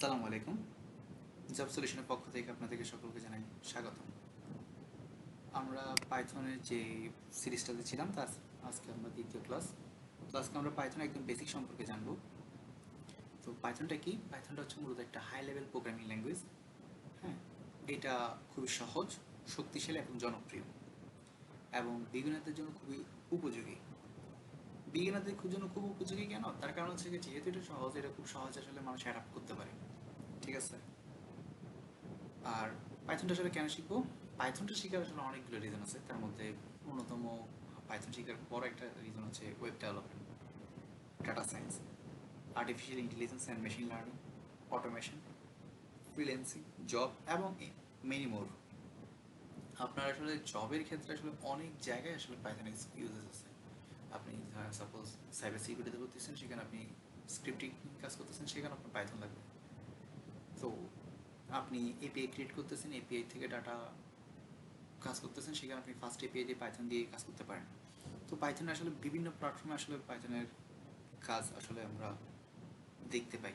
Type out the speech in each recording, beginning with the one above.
আসসালামু আলাইকুম। জব সলিউশনের পক্ষ থেকে আপনাদেরকে সকলকে জানাই স্বাগতম। আমরা পাইথনের যে সিরিজটাতে ছিলাম তার আজকে আমরা দ্বিতীয় ক্লাস। তো আজকে আমরা পাইথন একদম বেসিক সম্পর্কে জানব। তো পাইথনটা কি? পাইথনটা হচ্ছে মূলত একটা হাই লেভেল প্রোগ্রামিং ল্যাঙ্গুয়েজ হ্যাঁ এটা খুবই সহজ, শক্তিশালী এবং জনপ্রিয়। এবং বিজ্ঞানীদের জন্য খুবই উপযোগী। বিজ্ঞানীদের জন্য খুব উপযোগী কেন? তার কারণ হচ্ছে যেহেতু এটা সহজ, এটা খুব সহজ আসলে মানুষ অ্যাডাপ্ট করতে পারে। ঠিক আছে। আর পাইথনটা আসলে কেন শিখব? পাইথনটা শেখার আসলে অনেকগুলো রিজন আছে। তার মধ্যে অন্যতম পাইথন শেখার বড় একটা রিজন হচ্ছে web development data science artificial intelligence and machine learning automation freelancing job এবং মেনি মোর আপনার আসলে জবের ক্ষেত্রে আসলে অনেক জায়গায় আসলে পাইথন ইউজেস আছে। আপনি সাপোজ সাইবার সিকিউরিটিতে করতেছেন সেখানে আপনি স্ক্রিপ্টিং কাজ করতেছেন, সেখানে আপনার পাইথন লাগবে। তো আপনি এপিআই ক্রিয়েট করতেছেন এপিআই থেকে ডাটা কাজ করতেছেন, সেখানে আপনি ফার্স্ট এপিআই দিয়ে পাইথন দিয়ে কাজ করতে পারেন। তো পাইথন আসলে বিভিন্ন প্ল্যাটফর্মে আসলে পাইথনের কাজ আসলে আমরা দেখতে পাই।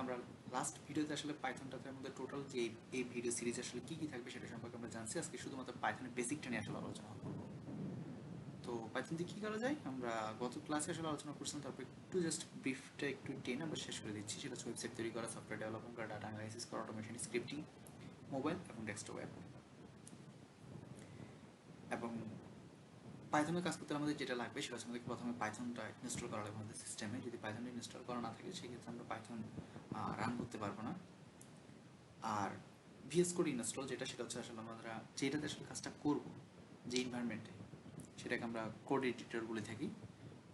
আমরা লাস্ট ভিডিওতে আসলে পাইথনটাতে আমাদের টোটাল যে এই ভিডিও সিরিজ আসলে কী কী থাকবে সেটা সম্পর্কে আমরা জানছি। আজকে শুধুমাত্র পাইথনের বেসিকটা নিয়ে আসলে আলোচনা করব তো পাইথন দিয়ে কী করা যায়? আমরা গত ক্লাসে আসলে আলোচনা করছিলাম, তারপর একটু জাস্ট ব্রিফটা একটু টেনে আমরা শেষ করে দিচ্ছি। সেটা হচ্ছে ওয়েবসাইট তৈরি করা সফটওয়্যার ডেভেলপমেন্ট করা ডাটা অ্যানালাইসিস করা অটোমেশন স্ক্রিপ্টিং মোবাইল এবং ডেস্কটপ অ্যাপ এবং পাইথনের কাজ করতে আমাদের যেটা লাগবে, সেটা আমাদের প্রথমে পাইথনটা ইনস্টল করা লাগবে আমাদের সিস্টেমে যদি পাইথন ইনস্টল করা না থাকে, সেক্ষেত্রে আমরা পাইথন রান করতে পারব না। আর ভিএস কোড ইনস্টল যেটা সেটা হচ্ছে আসলে আমরা যেটাতে আসলে কাজটা করব, যে ইনভায়রনমেন্টে সেটাকে আমরা কোড এডিটর বলে থাকি।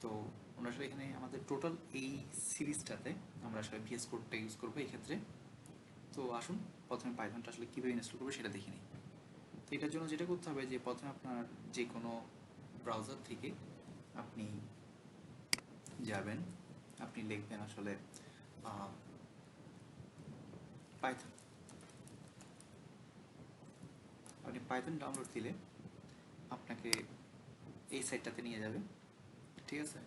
তো আমরা আসলে এখানে আমাদের টোটাল এই সিরিজটাতে আমরা আসলে ভিএস কোডটা ইউজ করব এই ক্ষেত্রে তো আসুন, প্রথমে পাইথনটা আসলে কীভাবে ইনস্টল করব সেটা দেখে নিই। তো এটার জন্য যেটা করতে হবে যে প্রথমে আপনার যে কোনো ব্রাউজার থেকে আপনি যাবেন, আপনি লিখবেন আসলে পাইথন আপনি পাইথন ডাউনলোড দিলে আপনাকে এই সাইটটাতে নিয়ে যাবে ঠিক আছে?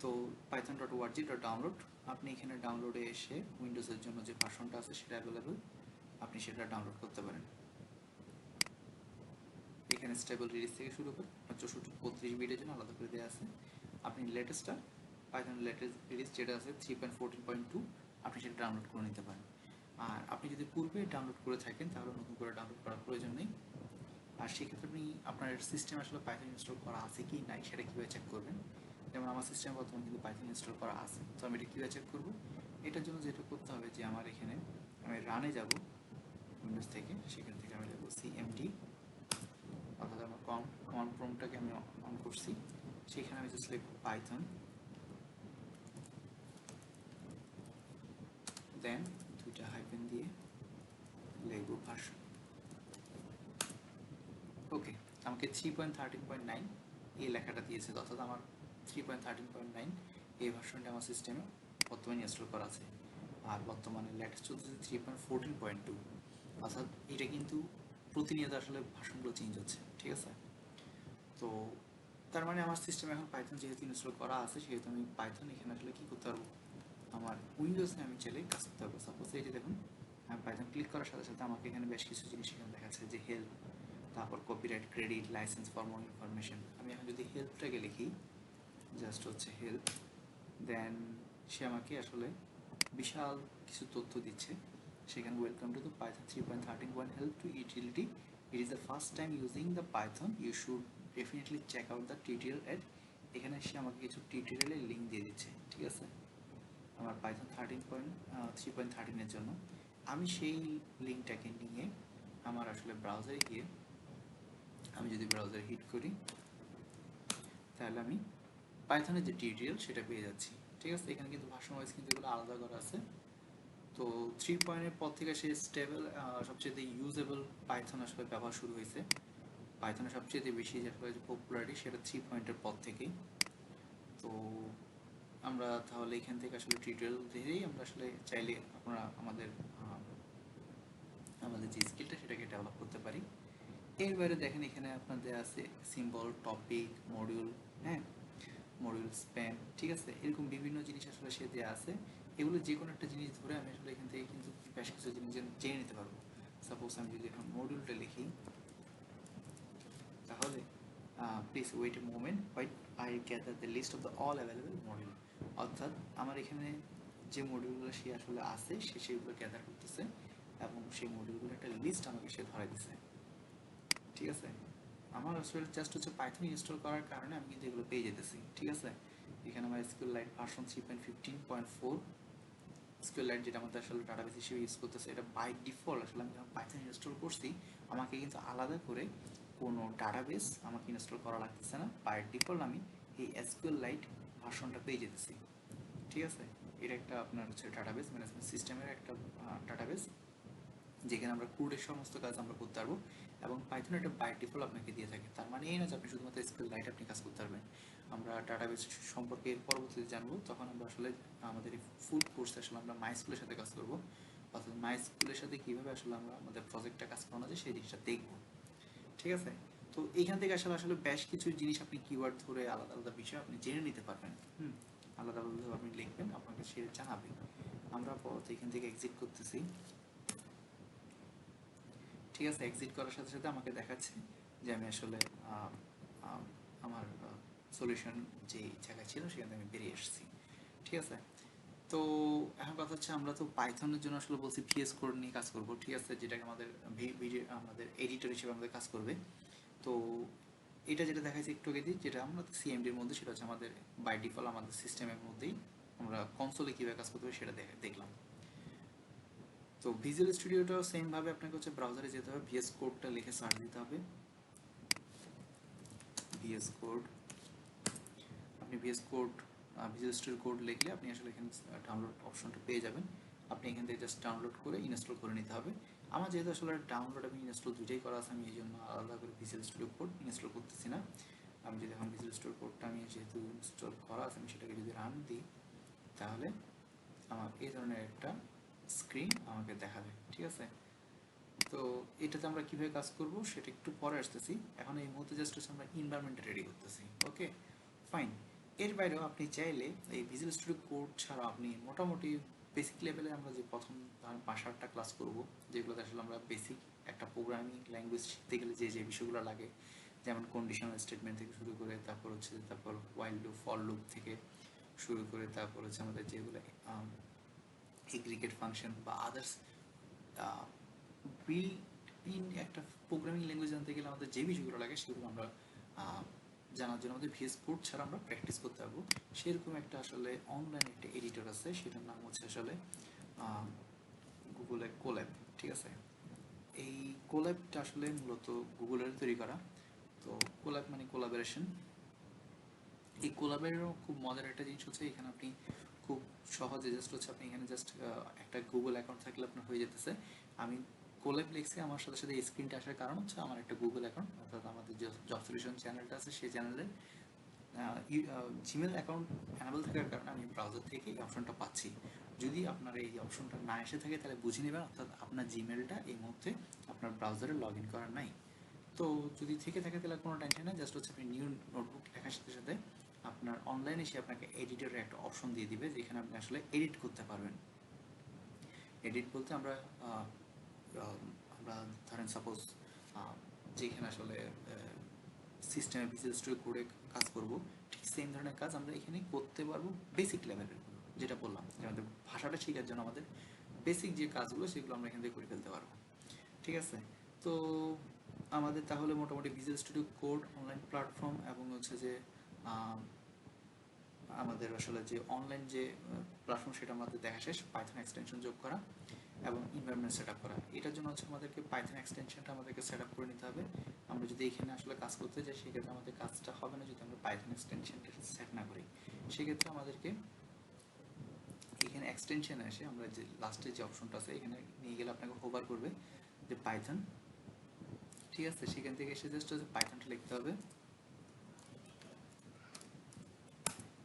তো Python dot org dot download আপনি এখানে ডাউনলোডে এসে উইন্ডোজের জন্য যে ভার্সনটা আছে সেটা অ্যাভেলেবেল আপনি সেটা ডাউনলোড করতে পারেন। এখানে স্টেবল রিলিজ থেকে শুরু করে চৌষট্টি, বত্রিশ বিটের জন্য আলাদা করে দেওয়া আছে। আপনি লেটেস্টটা পাইথন লেটেস্ট রিলিজ যেটা আছে three point fourteen point two আপনি সেটা ডাউনলোড করে নিতে পারেন। আর আপনি যদি পূর্বে ডাউনলোড করে থাকেন, তাহলে নতুন করে ডাউনলোড করার প্রয়োজন নেই। আর সেক্ষেত্রে আপনি আপনার সিস্টেম আসলে পাইথন ইনস্টল করা আছে কি নাই সেটা কীভাবে চেক করবেন? যেমন আমার সিস্টেমে বর্তমানে কিন্তু পাইথন ইনস্টল করা আছে। তো আমি এটা কীভাবে চেক করব? এটার জন্য যেটা করতে হবে যে আমার এখানে আমি রানে যাব উইন্ডোজ থেকে। সেখান থেকে আমি যাব সিএমডি অর্থাৎ আমার কম কমান্ড প্রমটাকে আমি অন করছি। সেখানে আমি জাস্ট লিখব পাইথন দেন দুইটা হাইপেন দিয়ে লিখব ভার্সন ওকে আমাকে three point thirteen point nine এই লেখাটা দিয়েছে, অর্থাৎ আমার three point thirteen point nine এই ভার্সনটা আমার সিস্টেমে বর্তমানে ইনস্টল করা আছে। আর বর্তমানে লেটেস্ট চলতেছে three point fourteen point two অর্থাৎ এটা কিন্তু প্রতিনিয়ত আসলে ভাষণগুলো চেঞ্জ হচ্ছে, ঠিক আছে? তো তার মানে আমার সিস্টেমে এখন পাইথন যেহেতু ইনস্টল করা আছে, সেহেতু আমি পাইথন এখানে আসলে কী করতে পারব? আমার উইন্ডোজে আমি চাইলে কাজ করতে পারব। সাপোজ এই যে দেখুন, আমি পাইথন ক্লিক করার সাথে সাথে আমাকে এখানে বেশ কিছু জিনিস এখানে দেখাচ্ছে, যে হেল্প তারপর copyright credit license for information আমি এখন যদি হেল্পটাকে লিখি জাস্ট হচ্ছে হেল্প দেন সে আমাকে আসলে বিশাল কিছু তথ্য দিচ্ছে। সেখানে welcome to the Python three point thirteen point help to utility it is the first time using the Python you should definitely check out the tutorial at এখানে সে আমাকে কিছু টিউটোরিয়ালের লিঙ্ক দিয়ে দিচ্ছে, ঠিক আছে? আমার Python thirteen point three point থার্টিনের জন্য। আমি সেই লিঙ্কটাকে নিয়ে আমার আসলে ব্রাউজারে গিয়ে আমি যদি ব্রাউজারে হিট করি, তাহলে আমি পাইথনের যে টিউটোরিয়াল সেটা পেয়ে যাচ্ছি। ঠিক আছে? এখানে কিন্তু ভাষণ ওয়াইজ কিন্তু এগুলো আলাদা করা আছে। তো থ্রি পয়েন্টের পর থেকে সে স্টেবল সবচেয়ে ইউজেবল পাইথন আসলে ব্যবহার শুরু হয়েছে। পাইথনের সবচেয়ে বেশি যে পপুলারিটি সেটা থ্রি পয়েন্টের পর থেকেই। তো আমরা তাহলে এখান থেকে আসলে টিউটোরিয়াল দিয়েই আমরা আসলে চাইলে আপনারা আমাদের আমাদের যে স্কিলটা সেটাকে ডেভেলপ করতে পারি। এর বাইরে দেখেন এখানে আপনাদের আছে সিম্বল টপিক মডিউল হ্যাঁ? মডিউল স্প্যান ঠিক আছে? এরকম বিভিন্ন জিনিস আসলে সে দেওয়া আছে। এগুলো যে কোনো একটা জিনিস ধরে আমি আসলে এখান থেকে কিন্তু বেশ কিছু জিনিস জেনে- নিতে পারব। সাপোজ আমি যদি এখন মডিউলটা লিখি, তাহলে please wait a moment while I gather the list of the all available module অর্থাৎ আমার এখানে যে মডিউলগুলো সে আসলে আছে, সে সেগুলো গ্যাদার করতেছে এবং সেই মডিউলগুলো একটা লিস্ট আমাকে সে ধরাই দিছে। ঠিক আছে? আমার আসলে জাস্ট হচ্ছে পাইথন ইনস্টল করার কারণে আমি কিন্তু এগুলো পেয়ে যেতেছি, ঠিক আছে? এখানে আমার SQLite version three point fifteen point four SQLite যেটা আমাদের আসলে ডাটাবেস হিসেবে ইউজ করতেছে, এটা বাই ডিফল্ট আসলে আমি যখন পাইথন ইনস্টল করছি, আমাকে কিন্তু আলাদা করে কোনো ডাটাবেস আমাকে ইনস্টল করা লাগতেছে না। বাই ডিফল্ট আমি এই এসকিউএল লাইট ভার্সনটা পেয়ে যেতেছি, ঠিক আছে? এটা একটা আপনার হচ্ছে ডাটাবেস ম্যানেজমেন্ট সিস্টেমের একটা ডাটাবেস যেখানে আমরা কোডের সমস্ত কাজ আমরা করতে পারব। এবং পাইথন একটা বাই ডিফল্ট আপনাকে দিয়ে থাকে। তার মানে এই না যে আপনি শুধুমাত্র স্কুল লাইট আপনি কাজ করতে পারবেন। আমরা ডাটাবেস সম্পর্কে পরবর্তীতে জানব। তখন আমরা আসলে আমাদের ফুল কোর্স আসলে আমরা মাই স্কুলের সাথে কাজ করব। অর্থাৎ মাই স্কুলের সাথে কীভাবে আসলে আমরা আমাদের প্রজেক্টটা কাজ করানো যায়, সেই জিনিসটা দেখব। ঠিক আছে? তো এইখান থেকে আসলে আসলে বেশ কিছু জিনিস আপনি কিওয়ার্ড ধরে আলাদা আলাদা বিষয় আপনি জেনে নিতে পারবেন। হুম? আলাদা আলাদা আপনি লিখবেন, আপনাকে সে জানাবে। আমরা আপাতত এখান থেকে এক্সিট করতেছি। ঠিক আছে এক্সিট করার সাথে সাথে আমাকে দেখাচ্ছে যে আমি আসলে আমার সলিউশন যে জায়গায় ছিল সেখান আমি বেরিয়ে এসেছি। ঠিক আছে? তো এখন কথা হচ্ছে আমরা তো পাইথনের জন্য আসলে বলছি ভিএস কোড নিয়ে কাজ করব, ঠিক আছে? যেটাকে আমাদের ভিডিও, আমাদের এডিটর হিসেবে আমাদের কাজ করবে। তো এটা যেটা দেখাচ্ছে একটু আগে দিয়ে, যেটা আমরা সিএমডির মধ্যে, সেটা হচ্ছে আমাদের বাই ডিফল্ট আমাদের সিস্টেমের মধ্যেই আমরা কনসোলে কীভাবে কাজ করতে হবে সেটা দেখে, দেখলাম। তো ভিজুয়াল স্টুডিওটাও সেম ভাবে আপনাকে হচ্ছে ব্রাউজারে যেতে হবে ভিএস কোডটা লিখে সার্চ দিতে হবে। ভিএস কোড আপনি VS Code Visual Studio Code লিখলে আপনি আসলে এখানে ডাউনলোড অপশনটা পেয়ে যাবেন। আপনি এখান থেকে জাস্ট ডাউনলোড করে ইনস্টল করে নিতে হবে। আমার যেহেতু আসলে ডাউনলোড এবং ইনস্টল দুইটাই করা আছে, আমি এই জন্য আলাদা করে ভিজুয়াল স্টুডিও কোড ইনস্টল করতেছি না। আমি যদি এখন ভিজুয়াল স্টুডিও কোডটা আমি যেহেতু ইনস্টল করা আছে, আমি সেটাকে যদি রান দিই, তাহলে আমার এই ধরনের একটা স্ক্রিন আমাকে দেখাবে ঠিক আছে? তো এটাতে আমরা কীভাবে কাজ করব সেটা একটু পরে আসতেছি। এখন এই মুহূর্তে জাস্ট হচ্ছে আমরা এনভায়রনমেন্টটা রেডি করতেছি ওকে ফাইন এর বাইরেও আপনি চাইলে এই ভিজুয়াল স্টুডিও কোড ছাড়া আপনি মোটামুটি বেসিক লেভেলে আমরা যে প্রথম ধরেন পাঁচ আটটা ক্লাস করব, যেগুলোতে আসলে আমরা বেসিক একটা প্রোগ্রামিং ল্যাঙ্গুয়েজ শিখতে গেলে যে যে বিষয়গুলো লাগে, যেমন কন্ডিশনাল স্টেটমেন্ট থেকে শুরু করে, তারপর হচ্ছে তারপর ওয়াইল্ড লুপ ফল লুপ থেকে শুরু করে, তারপর হচ্ছে আমাদের যেগুলো এগ্রিগেট ফাংশন বা আদার্স বিল্ড ইন একটা প্রোগ্রামিং ল্যাঙ্গুয়েজ জানতে গেলে আমাদের যে বিষয়গুলো লাগে সেগুলো আমরা জানার জন্য আমাদের ভিএস কোড ছাড়া আমরা প্র্যাকটিস করতে পারব। সেরকম একটা আসলে অনলাইন একটা এডিটর আছে, সেটার নাম হচ্ছে আসলে গুগলের কোল্যাব ঠিক আছে? এই কোল্যাবটা আসলে মূলত গুগলের তৈরি করা। তো কোল্যাব মানে কোলাবোরেশন এই কোলাবেরও খুব মজার একটা জিনিস হচ্ছে এখানে আপনি খুব সহজে জাস্ট হচ্ছে আপনি এখানে জাস্ট একটা গুগল অ্যাকাউন্ট থাকলে আপনার হয়ে যেতেছে। আমি লিখছি, আমার সাথে সাথে স্ক্রিনটা আসার কারণ হচ্ছে আমার একটা গুগল অ্যাকাউন্ট অর্থাৎ আমাদের যে জব সলিউশন চ্যানেলটা আছে, সেই চ্যানেলের জিমেল অ্যাকাউন্ট অ্যানাবল থাকার কারণে আমি ব্রাউজার থেকে এই অপশনটা পাচ্ছি। যদি আপনার এই অপশনটা না এসে থাকে, তাহলে বুঝে নেবেন, অর্থাৎ আপনার জিমেলটা এই মুহূর্তে আপনার ব্রাউজারে লগ ইন করার নাই। তো যদি থেকে থাকে, তাহলে কোনো টেনশন নেই জাস্ট হচ্ছে আপনি নিউ নোটবুক লেখার সাথে সাথে আপনার অনলাইনে সে আপনাকে এডিটরের একটা অপশন দিয়ে দিবে, যেখানে আপনি আসলে এডিট করতে পারবেন। এডিট বলতে আমরা আমরা ধরেন সাপোজ যেখানে আসলে সিস্টেমে স্টোরি করে কাজ করব, ঠিক সেম ধরনের কাজ আমরা এখানে করতে পারব বেসিক লেভেলের যেটা বললাম, যে আমাদের ভাষাটা শেখার জন্য আমাদের বেসিক যে কাজগুলো সেগুলো আমরা এখান থেকে করে ফেলতে পারব। ঠিক আছে? তো আমাদের তাহলে মোটামুটি Visual Studio Code online platform এবং হচ্ছে যে আমাদের আসলে যে অনলাইন যে প্ল্যাটফর্ম সেটা আমাদের দেখা শেষ পাইথন এক্সটেনশন যোগ করা এবং ইনভারনমেন্ট সেট করা। এটার জন্য হচ্ছে আমাদেরকে পাইথন এক্সটেনশনটা আমাদেরকে সেট আপ করে নিতে হবে। আমরা যদি এখানে আসলে কাজ করতে যাই, সেক্ষেত্রে আমাদের কাজটা হবে না যদি আমরা পাইথন এক্সটেনশনটা সেট না করি। সেক্ষেত্রে আমাদেরকে এখানে এক্সটেনশনে এসে আমরা যে লাস্টে যে অপশনটা আছে, এখানে নিয়ে গেলে আপনাকে হোভার করবে যে পাইথন ঠিক আছে? সেখান থেকে এসে জাস্ট হচ্ছে পাইথনটা লিখতে হবে।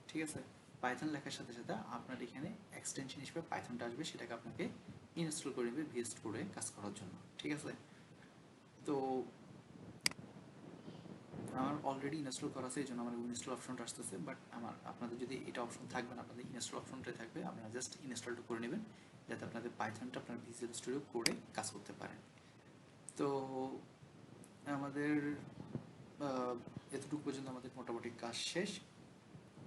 ঠিক আছে? পাইথন লেখার সাথে সাথে আপনার এখানে এক্সটেনশন হিসেবে পাইথনটা আসবে, সেটাকে আপনাকে ইনস্টল করে নেবে ভিএস করে কাজ করার জন্য। ঠিক আছে? তো আমার অলরেডি ইনস্টল করা আছে, এই জন্য আমার ইনস্টল অপশনটা আসতেছে বাট আমার, আপনাদের যদি এটা অপশন থাকবে না, আপনাদের ইনস্টল অপশনটাই থাকবে, আপনারা জাস্ট ইনস্টলটা করে নেবেন, যাতে আপনাদের পাইথনটা আপনার ভিজুয়াল স্টুডিও করে কাজ করতে পারেন তো আমাদের এতটুকু পর্যন্ত আমাদের মোটামুটি কাজ শেষ।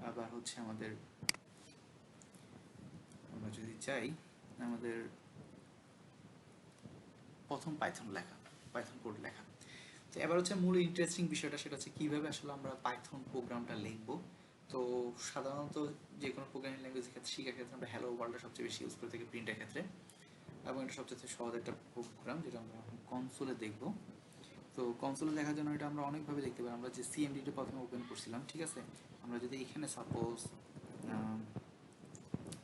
আবার হচ্ছে আমাদের, আমরা যদি চাই, আমাদের প্রথম পাইথন লেখা পাইথন কোড লেখা। তো এবার হচ্ছে মূল ইন্টারেস্টিং বিষয়টা সেটা হচ্ছে কীভাবে আসলে আমরা পাইথন প্রোগ্রামটা লিখব। তো সাধারণত যে কোনো প্রোগ্রামিং ল্যাঙ্গুয়েজের ক্ষেত্রে শেখার ক্ষেত্রে আমরা হ্যালো ওয়ার্ল্ডটা সবচেয়ে বেশি ইউজ করে থাকি প্রিন্টের ক্ষেত্রে। এবং এটা সবচেয়ে সহজ একটা প্রোগ্রাম যেটা আমরা কনসোলে দেখব। তো কনসোলে দেখার জন্য এটা আমরা অনেকভাবে দেখতে পারি। আমরা যে সিএমডিটা প্রথমে ওপেন করছিলাম, ঠিক আছে? আমরা যদি এখানে সাপোজ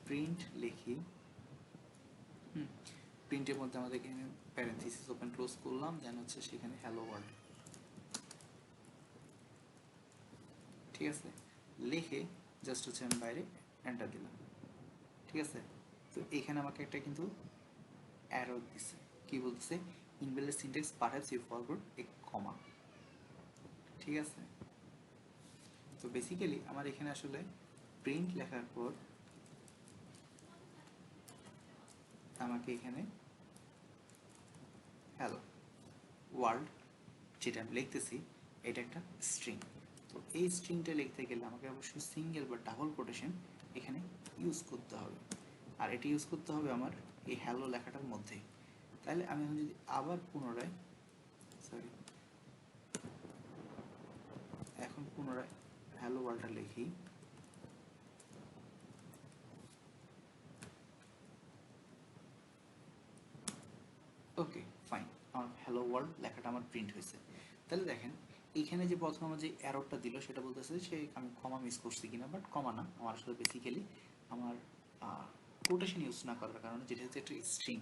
প্রিন্ট লিখি প্রিন্টের মধ্যে আমাদের এখানে প্যারেন্থিসিস ওপেন ক্লোজ করলাম দেন হচ্ছে সেখানে হ্যালো ওয়ার্ল্ড ঠিক আছে? লিখে জাস্ট হচ্ছে আমি বাইরে এন্টার দিলাম। ঠিক আছে? তো এখানে আমাকে একটা কিন্তু অ্যারো দিছে। কি বলতেছে? Invalid syntax perhaps you forgot a comma ঠিক আছে? তো বেসিক্যালি আমার এখানে আসলে প্রিন্ট লেখার পর আমাকে এখানে হ্যালো ওয়ার্ল্ড যেটা আমি লিখতেছি, এটা একটা স্ট্রিং তো এই স্ট্রিংটা লিখতে গেলে আমাকে অবশ্যই সিঙ্গেল বা ডাবল কোটেশন এখানে ইউজ করতে হবে। আর এটা ইউজ করতে হবে আমার এই হ্যালো লেখাটার মধ্যে। তাহলে আমি এখন যদি আবার পুনরায় সরি এখন পুনরায় হ্যালো ওয়ার্ল্ডটা লিখি। ওকে ফাইন আমার হ্যালো ওয়ার্ল্ড লেখাটা আমার প্রিন্ট হয়েছে। তাহলে দেখেন, এইখানে যে প্রথম আমার যে অ্যারোটা দিল, সেটা বলতেছে যে আমি কমা মিস করছি কিনা বাট কমা না, আমার আসলে বেসিক্যালি আমার কোটেশন ইউজ না করার কারণে, যেটা হচ্ছে একটা স্ট্রিং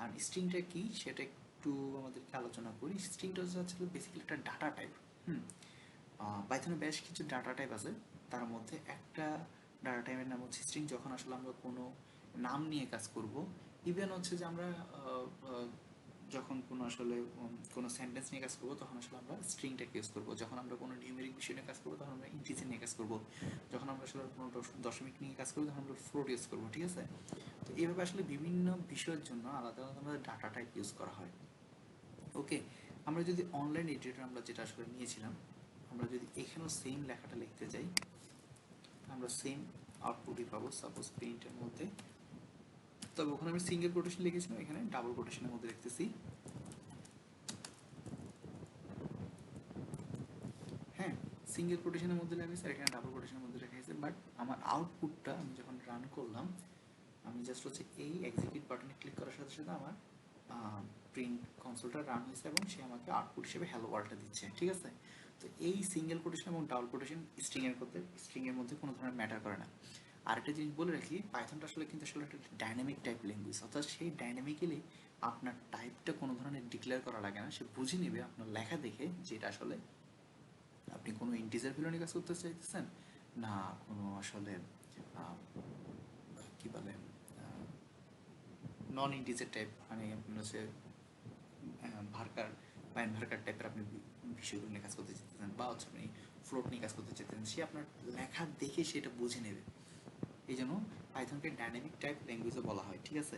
আর স্ট্রিংটা কি সেটা একটু আমাদেরকে আলোচনা করি। স্ট্রিংটা হচ্ছে বেসিক্যালি একটা ডাটা টাইপ হুম? পাইথনে বেশ কিছু ডাটা টাইপ আছে। তার মধ্যে একটা ডাটা টাইপের নাম হচ্ছে স্ট্রিং যখন আসলে আমরা কোনো নাম নিয়ে কাজ করব ইভেন হচ্ছে যে আমরা যখন কোনো আসলে কোনো সেন্টেন্স নিয়ে কাজ করব, তখন আসলে আমরা স্ট্রিংটাকে ইউজ করব। যখন আমরা কোনো নিউমেরিক বিষয় নিয়ে কাজ করব, তখন আমরা ইন্টিজার নিয়ে কাজ করব। যখন আমরা আসলে কোনো দশ- দশমিক নিয়ে কাজ করব, তখন আমরা ফ্লোট ইউজ করব, ঠিক আছে? তো এইভাবে আসলে বিভিন্ন বিষয়ের জন্য আলাদা আলাদা আমাদের ডাটা টাইপ ইউজ করা হয়। ওকে আমরা যদি অনলাইন এডিটর আমরা যেটা আসলে নিয়েছিলাম, আমরা যদি এখানেও সেম লেখাটা লিখতে যাই, আমরা সেম আউটপুটই পাবো সাপোজ প্রিন্টের মধ্যে। তবে ওখানে আমি সিঙ্গেল কোটেশন লিখেছিলাম, এখানে ডাবল কোটেশনের মধ্যে লিখতেছি। হ্যাঁ সিঙ্গেল কোটেশনের মধ্যে লেগেছে আর এখানে ডাবল কোটেশনের মধ্যে লেখা বাট আমার আউটপুটটা আমি যখন রান করলাম, আমি জাস্ট হচ্ছে এই এক্সিকিউট বাটনে ক্লিক করার সাথে সাথে আমার প্রিন্ট কনসোলটা রান হয়েছে এবং সে আমাকে আউটপুট হিসেবে হ্যালো ওয়ার্ল্ডটা দিচ্ছে, ঠিক আছে? তো এই সিঙ্গেল কোটেশন এবং ডাবল কোটেশন স্ট্রিংয়ের মধ্যে স্ট্রিংয়ের মধ্যে কোনো ধরনের ম্যাটার করে না। আরেকটা জিনিস বলে রাখি পাইথনটা আসলে কিন্তু আসলে একটা ডাইনামিক টাইপ ল্যাঙ্গুয়েজ অর্থাৎ সেই ডাইনামিক্যালি আপনার টাইপটা কোনো ধরনের ডিক্লেয়ার করা লাগে না, সে বুঝে নেবে আপনার লেখা দেখে যে এটা আসলে আপনি কোনো ইন্টিজার ভ্যালু নিয়ে কাজ করতে চাইতেছেন না কোনো আসলে কি বলে নন ইন্টিজার টাইপ মানে আপনার হচ্ছে ভার্কার বা ভার্কার টাইপের আপনি বিষয়গুলো নিয়ে কাজ করতে চাইতেছেন বা হচ্ছে আপনি ফ্লোট নিয়ে কাজ করতে চাইতেছেন, সে আপনার লেখা দেখে সেটা বুঝে নেবে। এই জন্য পাইথনকে ডাইনামিক টাইপ ল্যাঙ্গুয়েজও বলা হয়, ঠিক আছে?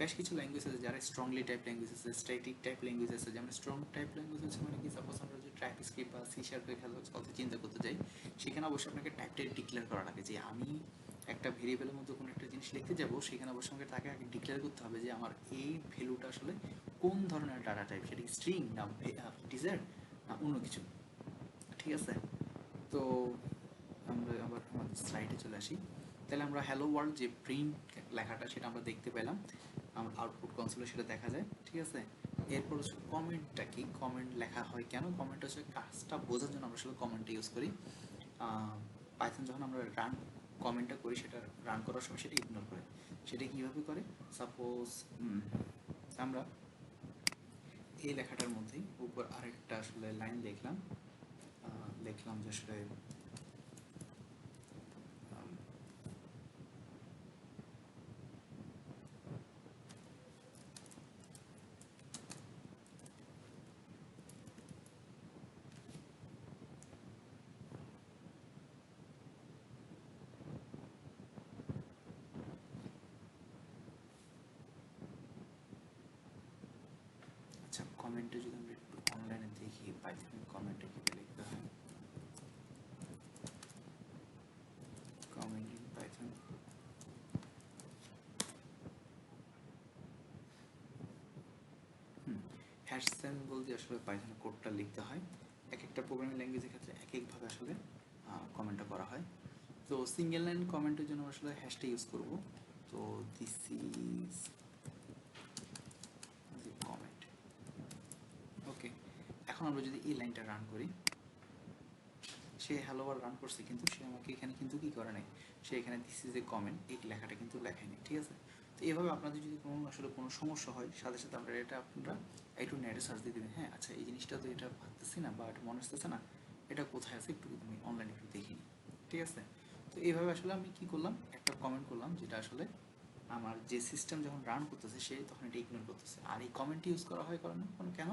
বেশ কিছু ল্যাঙ্গুয়েজ আছে যারা স্ট্রংলি টাইপ ল্যাঙ্গুয়েজ আছে স্ট্যাটিক টাইপ ল্যাঙ্গুয়েজ আছে, যেমন স্ট্রং টাইপ ল্যাঙ্গুয়েজ আছে মানে কি? সাপোজ আমরা যদি টাইপ স্ক্রিপ্ট বা সি শার্পের কথা চিন্তা করতে যাই, সেখানে অবশ্যই আপনাকে টাইপটা ডিক্লেয়ার করা লাগে যে আমি একটা ভেরিয়েবলের মধ্যে কোনো একটা জিনিস লিখতে যাব, সেখানে অবশ্যই আমাকে তাকে আগে ডিক্লেয়ার করতে হবে যে আমার এই ভ্যালুটা আসলে কোন ধরনের ডাটা টাইপ সেটা স্ট্রিং না ডিজার না অন্য কিছু, ঠিক আছে? তো আমরা আবার আমাদের স্লাইডে চলে আসি। তাহলে আমরা হ্যালো ওয়ার্ল্ড যে প্রিন্ট লেখাটা সেটা আমরা দেখতে পেলাম আমার আউটপুট কনসোলে সেটা দেখা যায় ঠিক আছে? এরপর হচ্ছে কমেন্টটা কি? কমেন্ট লেখা হয় কেন? কমেন্ট হচ্ছে কাজটা বোঝার জন্য আমরা আসলে কমেন্টটা ইউজ করি। পাইথন যখন আমরা রান কমেন্টটা করি সেটা রান করার সময় সেটা ইগনোর করে। সেটা কীভাবে করে? সাপোজ আমরা এই লেখাটার মধ্যেই উপর আরেকটা আসলে লাইন দেখলাম। আহ, লিখলাম যে আসলে আম, কমেন্টে যদি আমরা একটু অনলাইনে দেখি পাইথনের কমেন্টে কীভাবে লিখতে হয়? Comment in Python hmm hash symbol দিয়ে আসলে পাইথন কোডটা লিখতে হয়। এক একটা প্রোগ্রামিং ল্যাঙ্গুয়েজের ক্ষেত্রে এক একভাবে আসলে কমেন্টটা করা হয়। তো সিঙ্গেল লাইন কমেন্টের জন্য আসলে হ্যাশটা ইউজ করব। তো দিস ইজ কমেন্ট ওকে এখন আমরা যদি এই লাইনটা রান করি, সে হ্যালো বার রান করছে, কিন্তু সে আমাকে এখানে কিন্তু কি করে নাই? সে এখানে দিস ইজ এ কমেন্ট এই লেখাটা কিন্তু লেখায়নি ঠিক আছে? তো এভাবে আপনাদের যদি কোনো, আসলে কোনো সমস্যা হয়, সাথে সাথে আমরা এটা আপনারা একটু নেটে সার্চ দিয়ে দেবেন। হ্যাঁ আচ্ছা এই জিনিসটা তো এটা ভাবতেছি না বা এটা মনে আসতেছে না, এটা কোথায় আছে একটু আমি অনলাইনে একটু দেখিনি ঠিক আছে? তো এইভাবে আসলে আমি কি করলাম? একটা কমেন্ট করলাম, যেটা আসলে আমার যে সিস্টেম যখন রান করতেছে, সে তখন এটা ইগনোর করতেছে। আর এই কমেন্ট ইউজ করা হয় কারণ? কেন?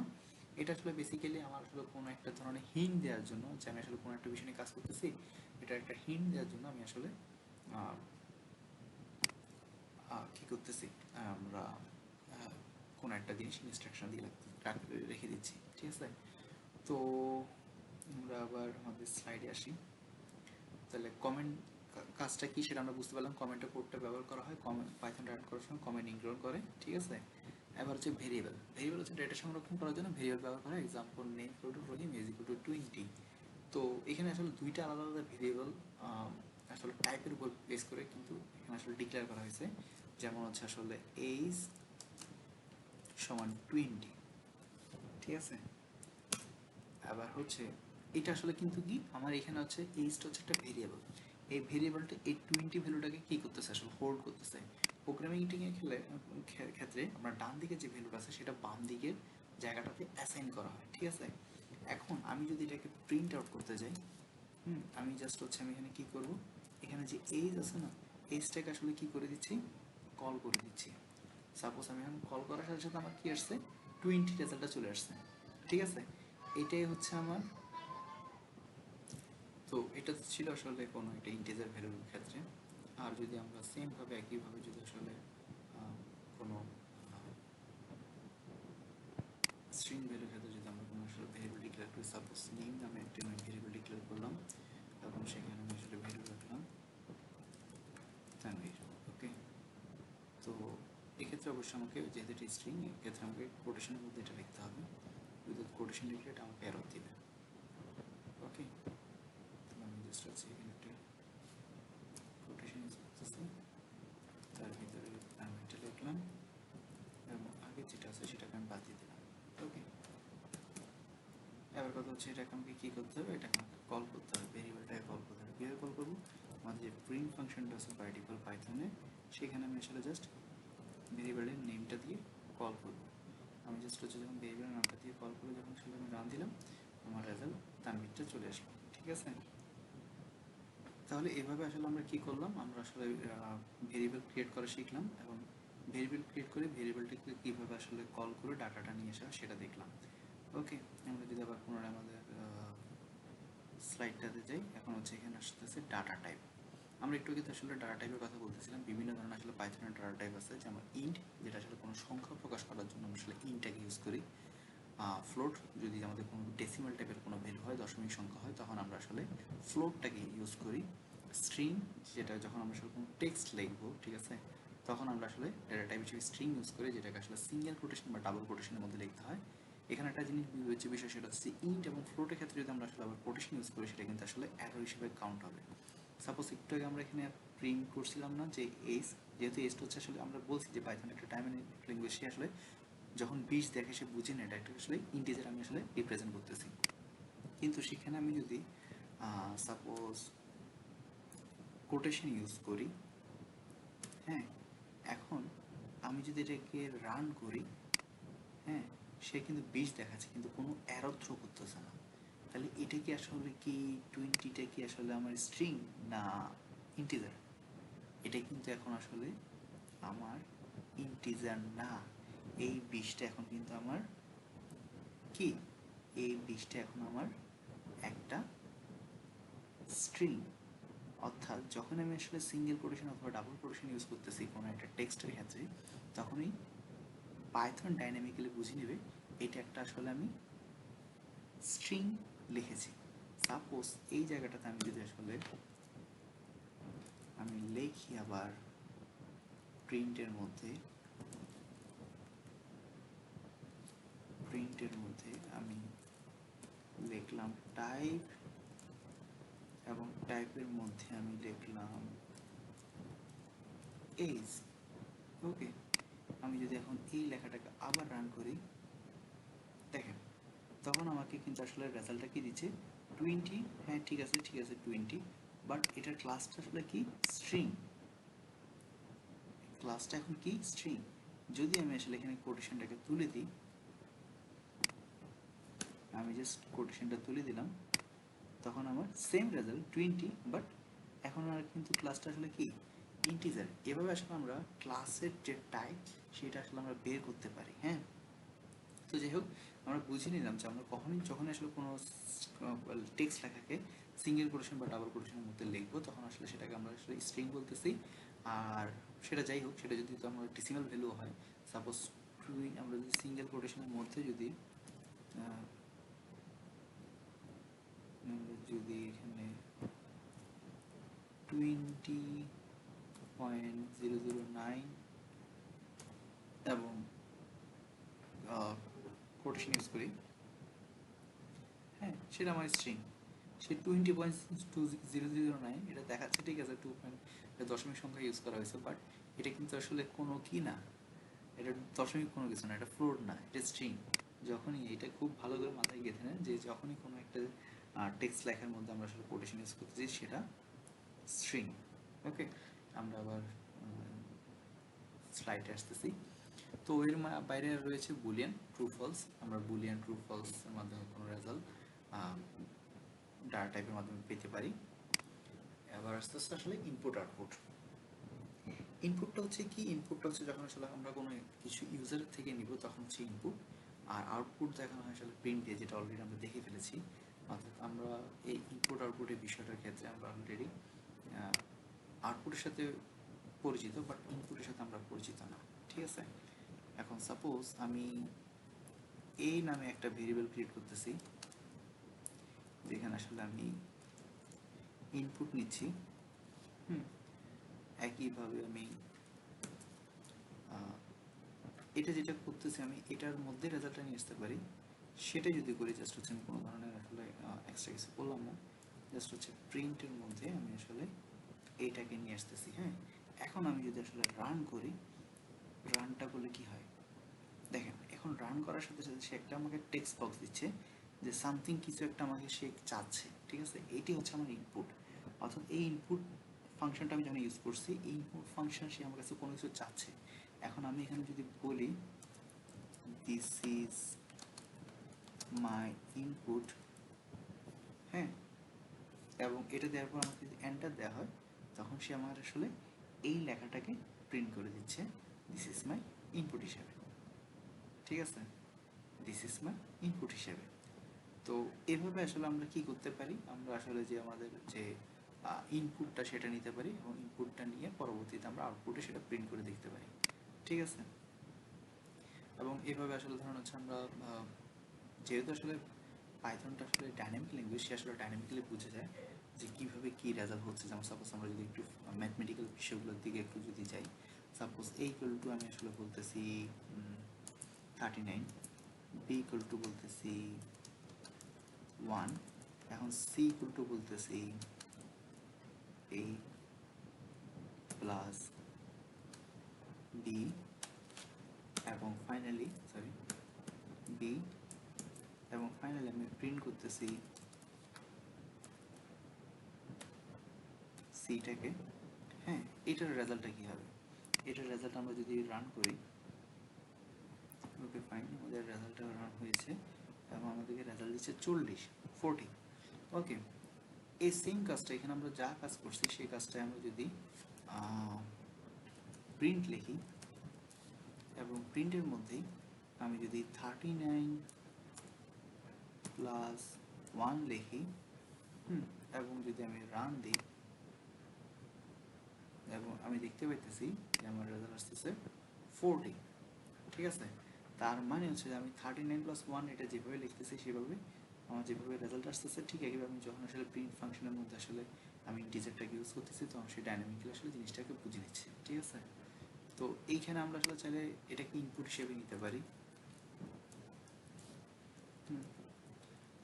এটা আসলে বেসিক্যালি আমার আসলে কোনো একটা ধরনের হিন দেওয়ার জন্য যে আমি আসলে কোনো একটা বিষয় নিয়ে কাজ করতেছি, এটা একটা হিন দেওয়ার জন্য আমি আসলে কি করতেছি, আমরা কোনো একটা জিনিস ইনস্ট্রাকশন দিয়ে রেখে দিচ্ছি, ঠিক আছে? তো আমরা আবার আমাদের স্লাইডে আসি। তাহলে কমেন্ট কাজটা কি সেটা আমরা বুঝতে পারলাম। কমেন্টটা কোডটা ব্যবহার করা হয় কমেন্ট পাইথন রান করার সময় কমেন্ট ইনক্লুড করে, ঠিক আছে? এবার হচ্ছে ভেরিয়েবল ভেরিয়েবল হচ্ছে ডেটা সংরক্ষণ করার জন্য ভেরিয়েবল ব্যবহার করা example name equal to Rahim is equal to twenty তো এখানে আসলে দুইটা আলাদা আলাদা ভেরিয়েবল আসলে টাইপের উপর বেস করে কিন্তু এখানে আসলে ডিক্লেয়ার করা হয়েছে। যেমন হচ্ছে আসলে এইজ সমান টোয়েন্টি ঠিক আছে? আবার হচ্ছে এটা আসলে কিন্তু কি? আমার এখানে হচ্ছে এইজটা হচ্ছে একটা ভেরিয়েবল এই ভেরিয়েবলটা এই টোয়েন্টি ভ্যালুটাকে কি করতেছে? আসলে হোল্ড করতেছে। প্রোগ্রামিং এর খেলে ক্ষেত্রে আমরা ডান দিকে যে ভ্যালুটা আছে সেটা বাম দিকের জায়গাটাতে অ্যাসাইন করা হয়, ঠিক আছে? এখন আমি যদি এটাকে প্রিন্ট আউট করতে যাই, হুম, আমি জাস্ট হচ্ছে আমি এখানে কি করব? এখানে যে এইজ আছে না এইজটাকে আসলে কি করে দিচ্ছি? কল করে দিচ্ছি। সাপোজ আমি এখন কল করার সাথে সাথে আমার কি আসছে? টোয়েন্টি রেজাল্টটা চলে আসছে, ঠিক আছে? এটাই হচ্ছে আমার, তো এটা ছিল আসলে কোনো একটা ইন্টিজার ভ্যালুর ক্ষেত্রে। আর যদি আমরা সেমভাবে একইভাবে যদি আসলে কোনো স্ট্রিং ভ্যালুর ক্ষেত্রে যদি আমরা কোনো আসলে ভ্যারিয়েবল ডিক্লেয়ার করি সাপোজ নেম নামে একটা আমি ভ্যারিয়েবল ডিক্লেয়ার করলাম এবং সেখানে আমি আসলে ভ্যালু রাখলাম তানভীর ওকে তো এক্ষেত্রে অবশ্যই আমাকে যেহেতু এটা স্ট্রিং এক্ষেত্রে আমাকে কোটেশনের মধ্যে এটা লিখতে হবে। উইদাউট কোটেশন লিখলে এটা আমাকে এরর দিবে ওকে আমি জাস্ট আছে এখানে একটা কোটেশন ইউজ করতেছি তার ভিতরে আমি এটা লিখলাম এবং আগে যেটা আছে সেটাকে আমি বাদ দিয়ে দিলাম ওকে এবার কথা হচ্ছে এটাকে আমাকে কী করতে হবে এটাকে আমাকে কল করতে হবে ভেরিয়েবলটাকে কল করতে হবে। কীভাবে কল করব? আমাদের যে প্রিন্ট ফাংশনটা আছে বাই ডিফল্ট পাইথনে সেখানে আমি আসলে জাস্ট ভেরিয়েবলের নেমটা দিয়ে কল করব। আমি জাস্ট হচ্ছে যখন ভেরিয়েবলের নামটা দিয়ে কল করে যখন আসলে আমি রান দিলাম, আমার রেজাল্ট তানবিরটা চলে আসলো, ঠিক আছে? তাহলে এভাবে আসলে আমরা কি করলাম? আমরা আসলে ভেরিয়েবল ক্রিয়েট করা শিখলাম এবং ভেরিয়েবল ক্রিয়েট করে ভেরিয়েবলটিকে কীভাবে আসলে কল করে ডাটাটা নিয়ে আসা সেটা দেখলাম। ওকে আমরা যদি আবার পুনরায় আমাদের স্লাইডটাতে যাই, এখন হচ্ছে এখানে আসতেছে ডাটা টাইপ আমরা একটু কিন্তু আসলে ডাটা টাইপের কথা বলতেছিলাম, বিভিন্ন ধরনের আসলে পাইথনের ডাটা টাইপ আছে, যেমন ইন্ট যেটা আসলে কোনো সংখ্যা প্রকাশ করার জন্য আমরা আসলে ইন্টটাকে ইউজ করি। ফ্লোট যদি আমাদের কোনো ডেসিমাল টাইপের কোনো ভ্যালু হয়, দশমিক সংখ্যা হয়, তখন আমরা আসলে ফ্লোটটাকে ইউজ করি। স্ট্রিং যেটা যখন আমরা আসলে কোনো টেক্সট লিখব, ঠিক আছে? তখন আমরা আসলে ডেটা টাইপ হিসেবে স্ট্রিং ইউজ করি, যেটাকে আসলে সিঙ্গেল কোটেশন বা ডাবল কোটেশনের মধ্যে লিখতে হয়। এখানে একটা জিনিস বিবেচ্য বিষয় সেটা হচ্ছে ইন্ট এবং ফ্লোটের ক্ষেত্রে যদি আমরা আসলে আবার কোটেশন ইউজ করি, সেটা কিন্তু আসলে অ্যারো হিসেবে কাউন্ট হবে। সাপোজ একটু আগে আমরা এখানে প্রিন্ট করছিলাম না যে এইস যেহেতু এইসটা হচ্ছে আসলে আমরা বলছি যে পাইথন একটা টাইম ল্যাঙ্গুয়েজ সে আসলে যখন বিশ দেখে সে বুঝে না এটা একটা আসলে ইন্টিজার আমি আসলে রিপ্রেজেন্ট করতেছি। কিন্তু সেখানে আমি যদি সাপোজ কোটেশন ইউজ করি হ্যাঁ এখন আমি যদি এটাকে রান করি হ্যাঁ সে কিন্তু বিশ দেখাচ্ছে, কিন্তু কোনো অ্যারো থ্রো করতেছে না। তাহলে এটা কি আসলে কি টোয়েন্টিটা কি আসলে আমার স্ট্রিং না ইন্টিজার এটা কিন্তু এখন আসলে আমার ইন্টিজার না। এই বিষটা এখন কিন্তু আমার কি? এই বিষটা এখন আমার একটা স্ট্রিং অর্থাৎ যখন আমি আসলে সিঙ্গেল কোটেশন অথবা ডাবল কোটেশন ইউজ করতেছি কোনো একটা টেক্সটের ক্ষেত্রে, তখনই পাইথন ডাইনামিক্যালি বুঝে নেবে, এটা একটা আসলে আমি স্ট্রিং লিখেছি। সাপোজ এই জায়গাটাতে আমি যদি আসলে আমি লিখি আবার প্রিন্টের মধ্যে প্রিন্টের মধ্যে আমি লিখলাম টাইপ এবং টাইপের মধ্যে আমি লিখলাম এজ ওকে আমি যদি এখন এই লেখাটাকে আবার রান করি, দেখেন, তখন আমাকে কিন্তু আসলে রেজাল্টটা কি দিচ্ছে? টোয়েন্টি হ্যাঁ ঠিক আছে ঠিক আছে টোয়েন্টি বাট এটার ক্লাসটা আসলে কি? স্ট্রিং ক্লাসটা এখন কি? স্ট্রিং যদি আমি আসলে এখানে কোটেশনটাকে তুলে দিই, আমি জাস্ট কোটেশনটা তুলে দিলাম, তখন আমার সেম রেজাল্ট টোয়েন্টি বাট এখন আর কিন্তু ক্লাসটা আসলে কি? ইন্টিজার এভাবে আসলে আমরা ক্লাসের যে টাইপ সেটা আসলে আমরা বের করতে পারি হ্যাঁ? তো যাই হোক, আমরা বুঝে নিলাম যে আমরা কখনই যখন আসলে কোনো টেক্সট লেখাকে সিঙ্গেল কোটেশন বা ডাবল কোটেশনের মধ্যে লিখব, তখন আসলে সেটাকে আমরা আসলে স্ট্রিং বলতেছি। আর সেটা যাই হোক, সেটা যদি তো আমরা ডিসিমাল ভ্যালু হয় সাপোজ আমরা যদি সিঙ্গেল কোটেশনের মধ্যে যদি যদি এখানে twenty point zero zero nine এবং কোটেশন ইউজ করি। হ্যাঁ সেটা আমার স্ট্রিং সে twenty point two zero zero nine এটা দেখাচ্ছে, ঠিক আছে টু পয়েন্ট দশমিক সংখ্যা ইউজ করা হয়েছে বাট এটা কিন্তু আসলে কোনো কি না, এটা দশমিক কোনো কিছু না, এটা ফ্লোর না, এটা স্ট্রিং যখনই এটা খুব ভালো করে মাথায় গেঁথে নেন যে যখনই কোনো একটা টেক্সট লেখার মধ্যে আমরা আসলে কোটেশন ইউজ করতেছি, সেটা স্ট্রিং ওকে আমরা আবার স্লাইডে আসতেছি। তো এর বাইরে রয়েছে বুলিয়ান ট্রু ফলস। আমরা বুলিয়ান ট্রু ফলস এর মাধ্যমে কোনো রেজাল্ট ডাটা টাইপের মাধ্যমে পেতে পারি। এবার আস্তে আস্তে আসলে ইনপুট আউটপুট ইনপুটটা হচ্ছে কি? ইনপুটটা হচ্ছে যখন আসলে আমরা কোনো কিছু ইউজার থেকে নিব, তখন হচ্ছে ইনপুট আর আউটপুট দেখানো হয় আসলে প্রিন্টে যেটা অলরেডি আমরা দেখে ফেলেছি। অর্থাৎ আমরা এই ইনপুট আউটপুটের বিষয়টার ক্ষেত্রে আমরা অলরেডি আউটপুটের সাথে পরিচিত বাট ইনপুটের সাথে আমরা পরিচিত না, ঠিক আছে? এখন সাপোজ আমি এই নামে একটা ভেরিয়েবল ক্রিয়েট করতেছি, যেখানে আসলে আমি ইনপুট নিচ্ছি, হুম? একইভাবে আমি এটা যেটা করতেছি আমি, এটার মধ্যে রেজাল্টটা নিয়ে আসতে পারি সেটা যদি করি জাস্ট হচ্ছে আমি কোনো ধরনের আসলে এক্সট্রা কিছু করলাম না জাস্ট হচ্ছে প্রিন্টের মধ্যে আমি আসলে এইটাকে নিয়ে আসতেছি হ্যাঁ? এখন আমি যদি আসলে রান করি রানটা করলে কি হয়? দেখেন, এখন রান করার সাথে সাথে সে একটা আমাকে টেক্সট বক্স দিচ্ছে যে সামথিং কিছু একটা আমাকে সে চাচ্ছে, ঠিক আছে? এইটি হচ্ছে আমার ইনপুট অর্থাৎ এই ইনপুট ফাংশনটা আমি যখন ইউজ করছি, এই ইনপুট ফাংশন সে আমার কাছে কোনো কিছু চাচ্ছে। এখন আমি এখানে যদি বলি দিস ইজ মাই ইনপুট হ্যাঁ? এবং এটা দেওয়ার পর আমাকে যদি এন্টার দেওয়া হয় তখন সে আমার আসলে এই লেখাটাকে প্রিন্ট করে দিচ্ছে দিস ইজ মাই ইনপুট হিসাবে। ঠিক আছে? দিস ইজ মাই ইনপুট হিসাবে। তো এভাবে আসলে আমরা কি করতে পারি? আমরা আসলে যে আমাদের যে ইনপুটটা সেটা নিতে পারি এবং ইনপুটটা নিয়ে পরবর্তীতে আমরা আউটপুটে সেটা প্রিন্ট করে দেখতে পারি। ঠিক আছে? এবং এভাবে আসলে ধরুন হচ্ছে আমরা যেহেতু আসলে পাইথনটা আসলে ডাইনামিক ল্যাঙ্গুয়েজ সে আসলে ডাইনামিক্যালি বুঝে যায়। যে কীভাবে কী রেজাল্ট হচ্ছে, যেমন সাপোজ আমরা যদি একটু ম্যাথমেটিক্যাল বিষয়গুলোর দিকে একটু যদি যাই সাপোজ এ ইকুয়াল টু আমি আসলে বলতেছি thirty nine B equal to বলতেছি ওয়ান এখন সি ইকুয়াল টু বলতেছি এ প্লাস বি এবং ফাইনালি সরি বি এবং ফাইনালি আমি প্রিন্ট করতেছি সিটাকে হ্যাঁ এটার রেজাল্টটা কী হবে? এটার রেজাল্ট আমরা যদি রান করি ওকে ফাইন আমাদের রেজাল্টটা রান হয়েছে, এবং আমাদেরকে রেজাল্ট দিচ্ছে চল্লিশ ফোরটি ওকে এই সেম কাজটা, এখানে আমরা যা কাজ করছি, সেই কাজটাই আমরা যদি প্রিন্ট লিখি, এবং প্রিন্টের মধ্যেই আমি যদি থার্টি নাইন প্লাস ওয়ান লিখি, হুম, এবং যদি আমি রান দিই এবং আমি দেখতে পাইতেছি যে আমার রেজাল্ট আসতেছে ফোরটি ঠিক আছে? তার মানে হচ্ছে যে আমি থার্টি নাইন প্লাস ওয়ান এটা যেভাবে লিখতেছি সেভাবে আমার যেভাবে রেজাল্ট আসতেছে ঠিক একইভাবে আমি যখন আসলে প্রিন্ট ফাংশনের মধ্যে আসলে আমি ইন্টিজারটাকে ইউজ করতেছি তখন সেই ডাইনামিক্যালি আসলে জিনিসটাকে বুঝে নিচ্ছি, ঠিক আছে? তো এইখানে আমরা আসলে চাইলে এটাকে ইনপুট হিসেবে নিতে পারি।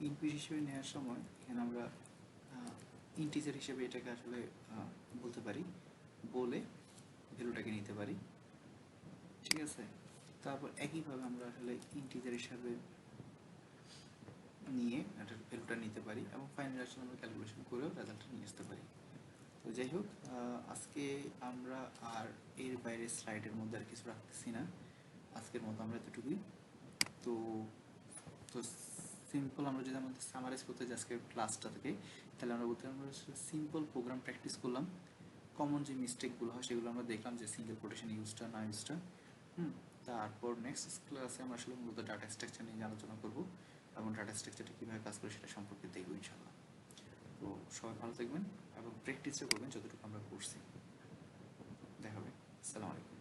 ইনপুট হিসেবে নেওয়ার সময় এখানে আমরা ইন্টিজার হিসেবে এটাকে আসলে বলতে পারি। বলে ভ্যালুটাকে নিতে পারি। ঠিক আছে? তারপর একইভাবে আমরা আসলে ইন্টিজার হিসাবে নিয়ে এটার ভ্যালুটা নিতে পারি এবং ফাইনাল আসলে আমরা ক্যালকুলেশন করেও রেজাল্টটা নিয়ে আসতে পারি। তো যাই হোক আজকে আমরা আর এর বাইরে স্লাইডের মধ্যে আর কিছু রাখতেছি না। আজকের মতো আমরা এতটুকুই। তো তো সিম্পল আমরা যদি আমাদের সামারাইজ করতে যাই আজকের ক্লাসটা থেকে, তাহলে আমরা বলতে আমরা সিম্পল প্রোগ্রাম প্র্যাকটিস করলাম। কমন যে মিস্টেকগুলো হয়, সেগুলো আমরা দেখলাম যে সিঙ্গেল কোটেশন ইউজটা না ইউজটা হুম? তারপর নেক্সট ক্লাসে আমরা আসলে মূলত ডাটা স্ট্রাকচার নিয়ে আলোচনা করব এবং ডাটা স্ট্রাকচারটা কীভাবে কাজ করে সেটা সম্পর্কে দেখব ইনশাল্লাহ তো সবাই ভালো থাকবেন এবং প্র্যাকটিসও করবেন যতটুকু আমরা করছি। দেখা হবে। আসসালামু আলাইকুম।